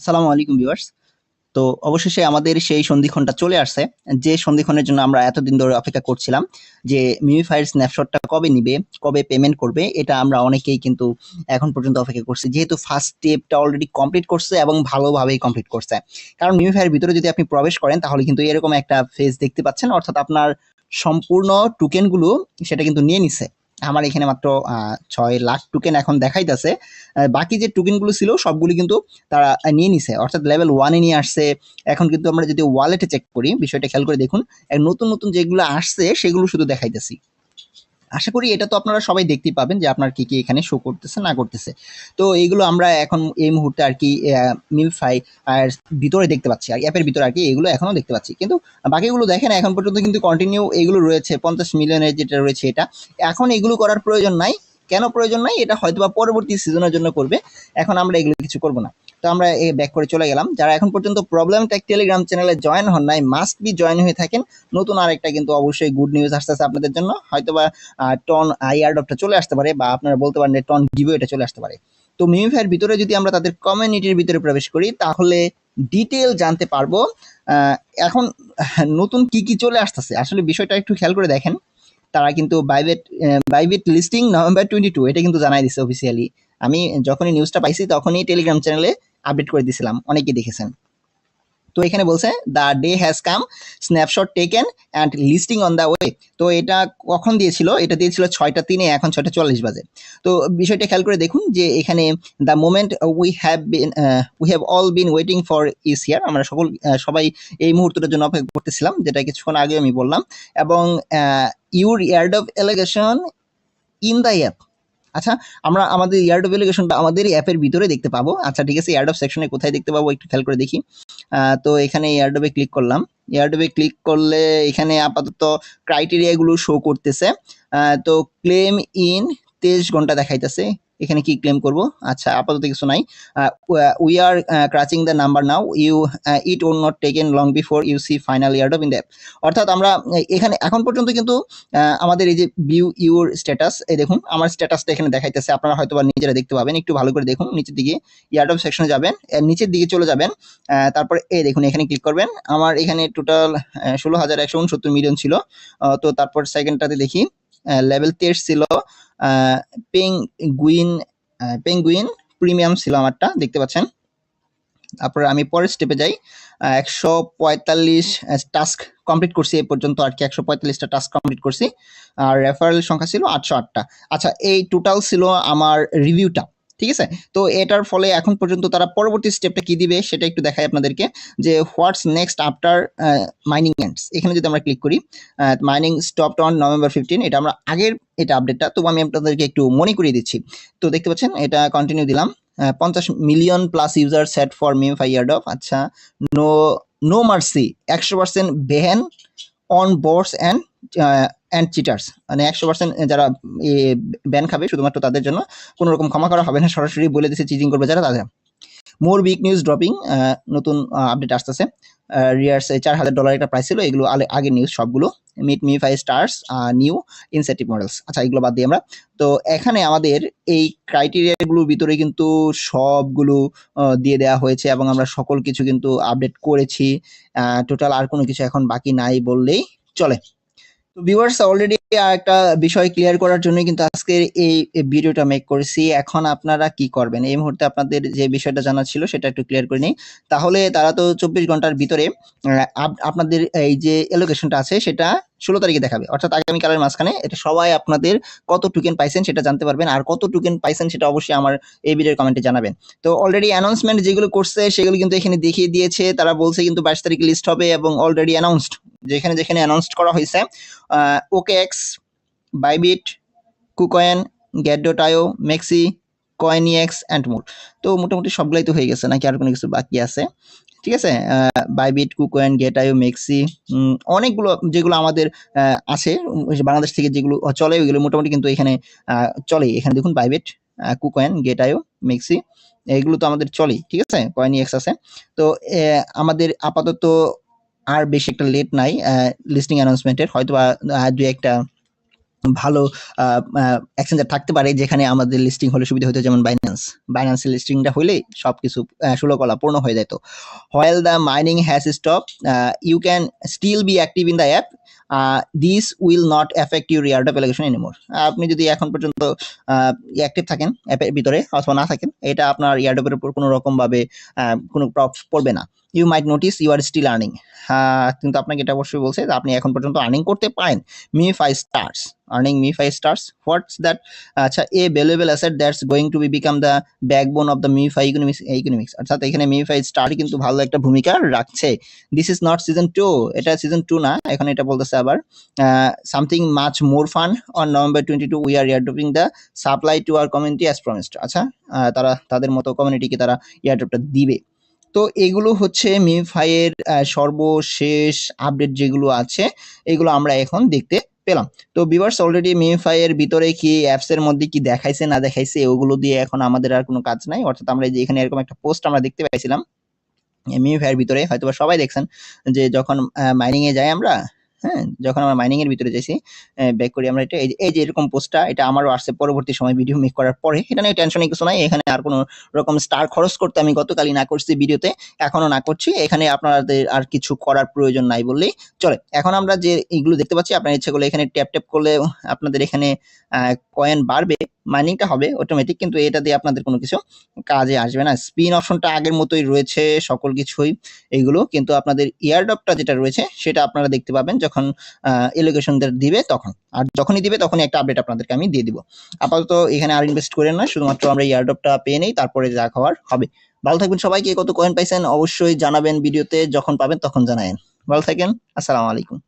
আসসালামু আলাইকুম ভিউয়ার্স। তো অবশেষে আমাদের সেই সন্ধিক্ষণটা চলে আসছে, যে সন্ধিক্ষণের জন্য আমরা এতদিন ধরে অপেক্ষা করছিলাম যে মিমিফায়ার স্ন্যাপশটটা কবে নিবে, কবে পেমেন্ট করবে, এটা আমরা অনেকেই কিন্তু এখন পর্যন্ত অপেক্ষা করছি। যেহেতু ফার্স্ট স্টেপটা অলরেডি কমপ্লিট করছে এবং ভালোভাবেই কমপ্লিট করছে। কারণ মিমিফায়ার ভিতরে যদি আপনি প্রবেশ করেন, তাহলে কিন্তু এরকম একটা ফেজ দেখতে পাচ্ছেন। অর্থাৎ আপনার সম্পূর্ণ টোকেনগুলো সেটা কিন্তু নিয়ে নিছে। আমার এখানে মাত্র ছয় লাখ টুকেন এখন দেখাইতেছে। বাকি যে টুকেনগুলো ছিল, সবগুলি কিন্তু তারা নিয়ে নিছে। অর্থাৎ লেভেল ওয়ানে নিয়ে আসছে। এখন কিন্তু আমরা যদি ওয়ালেটে চেক করি, বিষয়টা খেয়াল করে দেখুন নতুন নতুন যেগুলো আসছে, সেগুলো শুধু দেখাইতেছি। আশা করি এটা তো আপনারা সবাই দেখতেই পাবেন যে আপনার কি কি এখানে শো করতেছে, না করতেছে। তো এইগুলো আমরা এখন এই মুহূর্তে আর কি মিলফাই আর ভিতরে দেখতে পাচ্ছি, আর অ্যাপের ভিতরে আর কি এগুলো এখনও দেখতে পাচ্ছি। কিন্তু বাকিগুলো দেখেন, এখন পর্যন্ত কিন্তু কন্টিনিউ এগুলো রয়েছে, পঞ্চাশ মিলিয়নের যেটা রয়েছে এটা। এখন এগুলো করার প্রয়োজন নাই। কেন প্রয়োজন নাই, এটা হয়তো বা পরবর্তী সিজনের জন্য করবে। এখন আমরা এগুলো কিছু করব না। তো আমরা ব্যাক করে চলে গেলাম। যারা এখন পর্যন্ত প্রবলেম টেক টেলিগ্রাম চ্যানেলে জয়েন হন নাই মাস্ট বি জয়েন হয়ে থাকেন। নতুন আরেকটা কিন্তু অবশ্যই গুড নিউজ আসতেছে আপনাদের জন্য। হয়তো বা টন আইয়ারডপটা চলে আসতে পারে বা আপনারা বলতে পারেন টন গিভও এটা চলে আসতে পারে। তো মিমিফাইয়ের ভিতরে যদি আমরা তাদের কমিউনিটির ভিতরে প্রবেশ করি, তাহলে ডিটেল জানতে পারব। এখন নতুন কি কি চলে আসতেছে? আসলে বিষয়টা একটু খেয়াল করে দেখেন। তারা কিন্তু Bybit Bybit listing November twenty two এটা কিন্তু জানাই দিছে অফিসিয়ালি আমি যখনই নিউজটা পাইছি, তখনই টেলিগ্রাম চ্যানেলে আপডেট করে দিছিলাম, অনেকেই দেখেছেন। তো এখানে বলছে the day has come snapshot taken and listing on the way তো এটা কখন দিয়েছিল? এটা দিয়েছিল ছয়টা তিনে, এখন ছয়টা চল্লিশ বাজে। তো বিষয়টা খেয়াল করে দেখুন যে এখানে the moment we have been we have all been waiting for this year আমরা সকল সবাই এই মুহূর্তটার জন্য অপেক্ষা করতেছিলাম যেটা কিছুক্ষণ আগে আমি বললাম। এবং your airdrop allegation in the app আচ্ছা আমরা আমাদের ইয়ার্ড অফ এলিগেশনটা আমাদের অ্যাপের ভিতরে দেখতে পাবো। আচ্ছা ঠিক আছে ইয়ার্ড অফ সেকশনে কোথায় দেখতে পাবো একটু খেয়াল করে দেখি। তো এখানে ইয়ার্ডবে ক্লিক করলাম। ইয়ার্ডবে ক্লিক করলে এখানে আপাতত ক্রাইটেরিয়াগুলো শো করতেছে। তো ক্লেম ইন তেইশ ঘণ্টা দেখাইতেছে। এখানে কি ক্লেম করব? আচ্ছা আপাতত কিছু নাই। We are crunching the number now you it or not taken long before you see final airdrop in the অর্থাৎ আমরা এখানে, এখন পর্যন্ত কিন্তু আমাদের এই যে ভিউ ইউর স্ট্যাটাস এই দেখুন, আমার স্ট্যাটাসটা এখানে দেখাইতেছে। আপনারা হয়তো বা নিজেরা দেখতে পাবেন। একটু ভালো করে দেখুন, নিচের দিকে ইয়ার্ড অফ সেকশনে যাবেন নিচের দিকে চলে যাবেন। তারপরে এই দেখুন, এখানে ক্লিক করবেন। আমার এখানে টোটাল ষোলো হাজার একশো উনসত্তর মিলিয়ন ছিল। তো তারপর সেকেন্ডটাতে দেখি। লেভেল তেইশ ছিল। পেঙ্গুইন পেঙ্গুইন প্রিমিয়াম ছিল আমারটা, দেখতে পাচ্ছেন। তারপরে আমি পরের স্টেপে যাই। একশো পঁয়তাল্লিশ টাস্ক কমপ্লিট করছি এ পর্যন্ত আর কি, একশো পঁয়তাল্লিশটা টাস্ক কমপ্লিট করছি। আর রেফারেল সংখ্যা ছিল আটশো আটটা। আচ্ছা এই টোটাল ছিল আমার রিভিউটা ঠিক আছে? তো এটার ফলে এখন পর্যন্ত তারা পরবর্তী স্টেপটা কি দিবে সেটা একটু দেখাই আপনাদেরকে, যে what's next after mining ends এখানে যদি আমরা ক্লিক করি mining stop on November fifteen এটা আমরা আগের, এটা আপডেটটা তবু আমি আপনাদেরকে একটু মনে করিয়ে দিচ্ছি। তো দেখতে পাচ্ছেন, এটা কন্টিনিউ দিলাম পঞ্চাশ million plus user set for MemeFi airdrop আচ্ছা নো নো মার্সি একশো percent ban on bots and and cheaters মানে একশো পার্সেন্ট যারা ব্যান খাবে শুধুমাত্র তাদের জন্য কোনো রকম ক্ষমা করা হবে না। সরাসরি বলে দিচ্ছে চিটিং করবে যারা তাদের। মোর উইক নিউজ ড্রপিং নতুন আপডেট আসতেছে। রিয়ার্স চার হাজার ডলার একটা প্রাইস ছিল, এগুলো আগের নিউজ সবগুলো। Meet me five stars new incentive models আচ্ছা এগুলো বাদ দিই আমরা। তো এখানে আমাদের এই ক্রাইটেরিয়াগুলোর ভিতরে কিন্তু সবগুলো দিয়ে দেওয়া হয়েছে এবং আমরা সকল কিছু কিন্তু আপডেট করেছি। টোটাল আর কোনো কিছু এখন বাকি নাই বললেই চলে। তো ভিউয়ার্স অলরেডি একটা বিষয় ক্লিয়ার করার জন্য কিন্তু আজকের এই ভিডিওটা মেক করেছি। এখন আপনারা কি করবেন? এই মুহূর্তে আপনাদের যে বিষয়টা জানা ছিল, সেটা একটু ক্লিয়ার করে নিই। তাহলে তারা তো চব্বিশ ঘণ্টার ভিতরে আপনাদের এই যে এলোকেশনটা আছে, সেটা ষোলো তারিখে দেখাবে। অর্থাৎ আগামীকালের মাঝখানে এটা সবাই আপনাদের কত টোকেন পাইছেন সেটা জানতে পারবেন। আর কত টোকেন পাইছেন সেটা অবশ্যই আমার এই ভিডিওর কমেন্টে জানাবেন। তো অলরেডি অ্যানাউন্সমেন্ট যেগুলো করছে সেগুলো কিন্তু এখানে দেখিয়ে দিয়েছে। তারা বলছে কিন্তু বাইশ তারিখে লিস্ট হবে এবং অলরেডি অ্যানাউন্সড যেখানে যেখানে অ্যানাউন্সড করা হয়েছে OKX Bybit KuCoin Gate dot MEXC CoinEx and more. তো মোটামুটি সবগুলাই তো হয়ে গেছে, নাকি আর কোনো কিছু বাকি আছে? ঠিক আছে Bybit KuCoin Gate IO MEXC অনেকগুলো যেগুলো আমাদের আছে বাংলাদেশ থেকে যেগুলো চলে ওইগুলো মোটামুটি কিন্তু এখানে চলে এখানে দেখুন Bybit KuCoin Gate IO MEXC এগুলো তো আমাদের চলেই, ঠিক আছে? কয়েনিএক্স আছে। তো আমাদের আপাতত আর বেশি একটা লেট নাই লিস্টিং অ্যানাউন্সমেন্টের হয়তো দুই একটা ভালো এক্সচেঞ্জার থাকতে পারে যেখানে আমাদের লিস্টিং হলে সুবিধা হতো, যেমন বাইন্যান্স বাইন্যান্সের লিস্টিংটা হলে সব কিছু সুলকলা পূর্ণ হয়ে যেত। While the mining has stop you can still be active in the app this will not affect your airdrop allegation anymore আপনি যদি এখন পর্যন্ত অ্যাক্টিভ থাকেন অ্যাপের ভিতরে অথবা না থাকেন, এটা আপনার ইয়ার্ডপের উপর কোনো রকমভাবে কোনো প্রভাব পড়বে না। You might notice you are still earning কিন্তু আপনাকে এটা অবশ্যই বলছে যে আপনি এখন পর্যন্ত আর্নিং করতে পারেন। Me five stars earning me five stars what's that আচ্ছা a valuable asset that's going to be become the backbone of the me five economics economics অর্থাৎ এখানে মি ফাইভ স্টার কিন্তু ভালো একটা ভূমিকা রাখছে। This is not season two এটা season two না। এখন এটা বলতেছে আবার something much more fun on November twenty two we are airdropping the supply to our community as promised আচ্ছা তারা, তাদের মতো কমিউনিটিকে তারা ইয়ারড্রপটা দিবে। তো এগুলো হচ্ছে মিফাইয়ের সর্বশেষ আপডেট যেগুলো আছে, এগুলো আমরা এখন দেখতে পেলাম। তো বিভার্স অলরেডি মিফাই এর ভিতরে কি অ্যাপস এর মধ্যে কি দেখাইছে, না দেখাইছে ওগুলো দিয়ে এখন আমাদের আর কোনো কাজ নাই। অর্থাৎ আমরা যে এখানে এরকম একটা পোস্ট আমরা দেখতে পাইছিলাম মিফাই এর ভিতরে। হয়তো সবাই দেখছেন যে যখন মাইনিং এ যাই আমরা হ্যাঁ যখন আমরা মাইনিং এর ভিতরে যাইছি ব্যাক করি আমরা এটা। এই যে- এরকম পোস্টটা এটা আমারও আসছে পরবর্তী সময় ভিডিও মেক করার পরে, এটা নিয়ে টেনশনের কিছু নাই। এখানে আর কোনো রকম স্টার খরচ করতে আমি গতকালই না করছি ভিডিওতে এখনও না করছি। এখানে আপনাদের আর কিছু করার প্রয়োজন নাই বললেই চলে। এখন আমরা যে এইগুলো দেখতে পাচ্ছি, আপনার ইচ্ছে করলে এখানে ট্যাপ ট্যাপ করলে আপনাদের এখানে কয়েন বাড়বে। মাইনিংটা হবে অটোমেটিক কিন্তু এটা দিয়ে আপনাদের কোনো কিছু কাজে আসবে না। স্পিন অপশনটা আগের মতোই রয়েছে, সকল কিছুই। এইগুলো কিন্তু আপনাদের ইয়ারডপটা যেটা রয়েছে, সেটা আপনারা দেখতে পাবেন যখন এলোকেশনদের দিবে তখন। আর যখনই দিবে তখনই একটা আপডেট আপনাদেরকে আমি দিয়ে দিব। আপাতত এখানে আর ইনভেস্ট করেন না, শুধুমাত্র আমরা ইয়ারডপটা পেয়ে নেই, তারপরে যা খাওয়ার হবে। ভালো থাকবেন সবাইকে, কত কয়েন পাইছেন অবশ্যই জানাবেন ভিডিওতে, যখন পাবেন তখন জানাবেন ভালো থাকেন, আসসালামু আলাইকুম।